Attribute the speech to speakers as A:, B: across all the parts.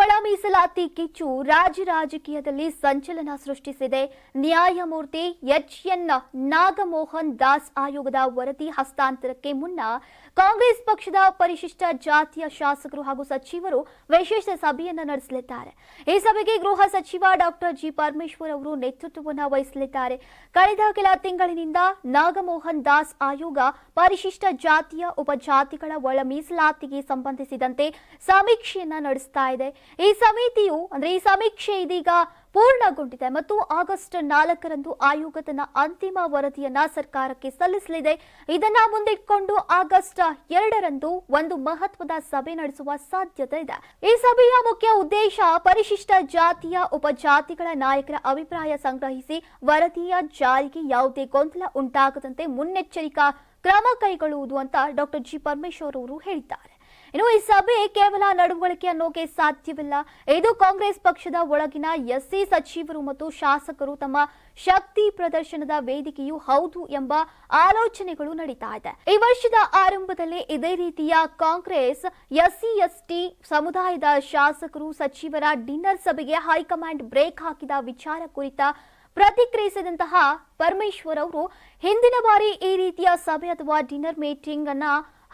A: ಒಳ ಮೀಸಲಾತಿ ಕಿಚ್ಚು ರಾಜ್ಯ ರಾಜಕೀಯದಲ್ಲಿ ಸಂಚಲನ ಸೃಷ್ಟಿಸಿದೆ. ನ್ಯಾಯಮೂರ್ತಿ ಎಚ್ ಎನ್ ನಾಗಮೋಹನ್ ದಾಸ್ ಆಯೋಗದ ವರದಿ ಹಸ್ತಾಂತರಕ್ಕೆ ಮುನ್ನ ಕಾಂಗ್ರೆಸ್ ಪಕ್ಷದ ಪರಿಶಿಷ್ಟ ಜಾತಿಯ ಶಾಸಕರು ಹಾಗೂ ಸಚಿವರು ವಿಶೇಷ ಸಭೆಯನ್ನು ನಡೆಸಲಿದ್ದಾರೆ. ಈ ಸಭೆಗೆ ಗೃಹ ಸಚಿವ ಡಾಕ್ಟರ್ ಜಿ. ಪರಮೇಶ್ವರ್ ಅವರು ನೇತೃತ್ವವನ್ನು ವಹಿಸಲಿದ್ದಾರೆ. ಕಳೆದ ಕೆಲ ತಿಂಗಳಿನಿಂದ ನಾಗಮೋಹನ್ ದಾಸ್ ಆಯೋಗ ಪರಿಶಿಷ್ಟ ಜಾತಿಯ ಉಪಜಾತಿಗಳ ಒಳ ಮೀಸಲಾತಿಗೆ ಸಂಬಂಧಿಸಿದಂತೆ ಸಮೀಕ್ಷೆಯನ್ನ ನಡೆಸ್ತಾ ಇದೆ. ಈ ಸಮಿತಿಯು, ಅಂದ್ರೆ ಈ ಸಮೀಕ್ಷೆ ಇದೀಗ ಪೂರ್ಣಗೊಂಡಿದೆ. ಮತ್ತು ಆಗಸ್ಟ್ ನಾಲ್ಕರಂದು ಆಯೋಗ ತನ್ನ ಅಂತಿಮ ವರದಿಯನ್ನ ಸರ್ಕಾರಕ್ಕೆ ಸಲ್ಲಿಸಲಿದೆ. ಇದನ್ನ ಮುಂದಿಟ್ಕೊಂಡು ಆಗಸ್ಟ್ ಎರಡರಂದು ಒಂದು ಮಹತ್ವದ ಸಭೆ ನಡೆಸುವ ಸಾಧ್ಯತೆ ಇದೆ. ಈ ಸಭೆಯ ಮುಖ್ಯ ಉದ್ದೇಶ ಪರಿಶಿಷ್ಟ ಜಾತಿಯ ಉಪಜಾತಿಗಳ ನಾಯಕರ ಅಭಿಪ್ರಾಯ ಸಂಗ್ರಹಿಸಿ ವರದಿಯ ಜಾರಿಗೆ ಯಾವುದೇ ಗೊಂದಲ ಉಂಟಾಗದಂತೆ ಮುನ್ನೆಚ್ಚರಿಕಾ ಕ್ರಮ ಕೈಗೊಳ್ಳುವುದು ಅಂತ ಡಾಕ್ಟರ್ ಜಿ ಪರಮೇಶ್ವರ್ ಅವರು ಹೇಳಿದ್ದಾರೆ. ಇನ್ನು ಈ ಸಭೆ ಕೇವಲ ನಡವಳಿಕೆ ಅನ್ನೋಕೆ ಸಾಧ್ಯವಿಲ್ಲ. ಇದು ಕಾಂಗ್ರೆಸ್ ಪಕ್ಷದ ಒಳಗಿನ ಎಸ್ಸಿ ಸಚಿವರು ಮತ್ತು ಶಾಸಕರು ತಮ್ಮ ಶಕ್ತಿ ಪ್ರದರ್ಶನದ ವೇದಿಕೆಯೂ ಹೌದು ಎಂಬ ಆಲೋಚನೆಗಳು ನಡೀತಾ ಇದೆ. ಈ ವರ್ಷದ ಆರಂಭದಲ್ಲಿ ಇದೇ ರೀತಿಯ ಕಾಂಗ್ರೆಸ್ ಎಸ್ಸಿ, ಎಸ್ಟಿ ಸಮುದಾಯದ ಶಾಸಕರು, ಸಚಿವರ ಡಿನ್ನರ್ ಸಭೆಗೆ ಹೈಕಮಾಂಡ್ ಬ್ರೇಕ್ ಹಾಕಿದ ವಿಚಾರ ಕುರಿತ ಪ್ರತಿಕ್ರಿಯಿಸಿದಂತಹ ಪರಮೇಶ್ವರ್ ಅವರು, ಹಿಂದಿನ ಬಾರಿ ಈ ರೀತಿಯ ಸಭೆ ಅಥವಾ ಡಿನ್ನರ್ ಮೀಟಿಂಗ್ ಅನ್ನ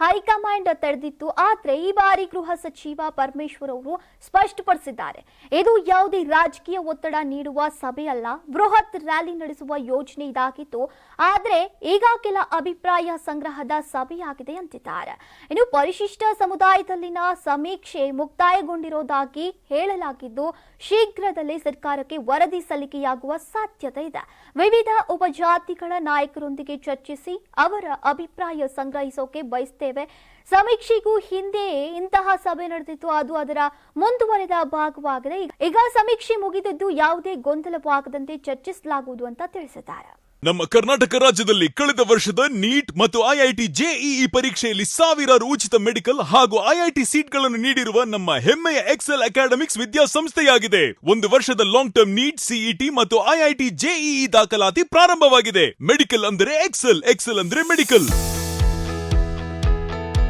A: ಹೈಕಮಾಂಡ್ ತಡೆದಿತ್ತು ಆದ್ರೆ ಈ ಬಾರಿ ಗೃಹ ಸಚಿವ ಪರಮೇಶ್ವರ್ ಅವರು ಸ್ಪಷ್ಟಪಡಿಸಿದ್ದಾರೆ. ಇದು ಯಾವುದೇ ರಾಜಕೀಯ ಒತ್ತಡ ನೀಡುವ ಸಭೆಯಲ್ಲ ಬೃಹತ್ ರ್ಯಾಲಿ ನಡೆಸುವ ಯೋಜನೆ ಇದಾಗಿತ್ತು. ಆದ್ರೆ ಈಗ ಕೆಲ ಅಭಿಪ್ರಾಯ ಸಂಗ್ರಹದ ಸಭೆಯಾಗಿದೆ ಅಂತಿದ್ದಾರೆ. ಇನ್ನು ಪರಿಶಿಷ್ಟ ಸಮುದಾಯದಲ್ಲಿನ ಸಮೀಕ್ಷೆ ಮುಕ್ತಾಯಗೊಂಡಿರೋದಾಗಿ ಹೇಳಲಾಗಿದ್ದು, ಶೀಘ್ರದಲ್ಲೇ ಸರ್ಕಾರಕ್ಕೆ ವರದಿ ಸಲ್ಲಿಕೆಯಾಗುವ ಸಾಧ್ಯತೆ ಇದೆ. ವಿವಿಧ ಉಪಜಾತಿಗಳ ನಾಯಕರೊಂದಿಗೆ ಚರ್ಚಿಸಿ ಅವರ ಅಭಿಪ್ರಾಯ ಸಂಗ್ರಹಿಸೋಕೆ ಬಯಸ್ತೇವೆ ಸಮೀಕ್ಷೆಗೂ ಹಿಂದೆ ಇಂತಹ ಸಭೆ ನಡೆದಿತ್ತು. ಅದು ಅದರ ಮುಂದುವರೆದ ಭಾಗವಾಗಿದೆ. ಈಗ ಸಮೀಕ್ಷೆ ಮುಗಿದಿದ್ದು ಯಾವುದೇ ಗೊಂದಲವಾಗದಂತೆ ಚರ್ಚಿಸಲಾಗುವುದು ಅಂತ ತಿಳಿಸಿದ್ದಾರೆ.
B: ನಮ್ಮ ಕರ್ನಾಟಕ ರಾಜ್ಯದಲ್ಲಿ ಕಳೆದ ವರ್ಷದ ನೀಟ್ ಮತ್ತು ಐಐಟಿ ಜೆಇಇ ಪರೀಕ್ಷೆಯಲ್ಲಿ ಸಾವಿರಾರು ಉಚಿತ ಮೆಡಿಕಲ್ ಹಾಗೂ ಐಐಟಿ ಸೀಟ್ಗಳನ್ನು ನೀಡಿರುವ ನಮ್ಮ ಹೆಮ್ಮೆಯ ಎಕ್ಸೆಲ್ ಅಕಾಡೆಮಿಕ್ಸ್ ವಿದ್ಯಾಸಂಸ್ಥೆಯಾಗಿದೆ. ಒಂದು ವರ್ಷದ ಲಾಂಗ್ ಟರ್ಮ್ ನೀಟ್, ಸಿಇಟಿ ಮತ್ತು ಐಐಟಿ ಜೆಇಇ ದಾಖಲಾತಿ ಪ್ರಾರಂಭವಾಗಿದೆ. ಮೆಡಿಕಲ್ ಅಂದರೆ ಎಕ್ಸೆಲ್ ಎಕ್ಸೆಲ್ ಅಂದ್ರೆ ಮೆಡಿಕಲ್.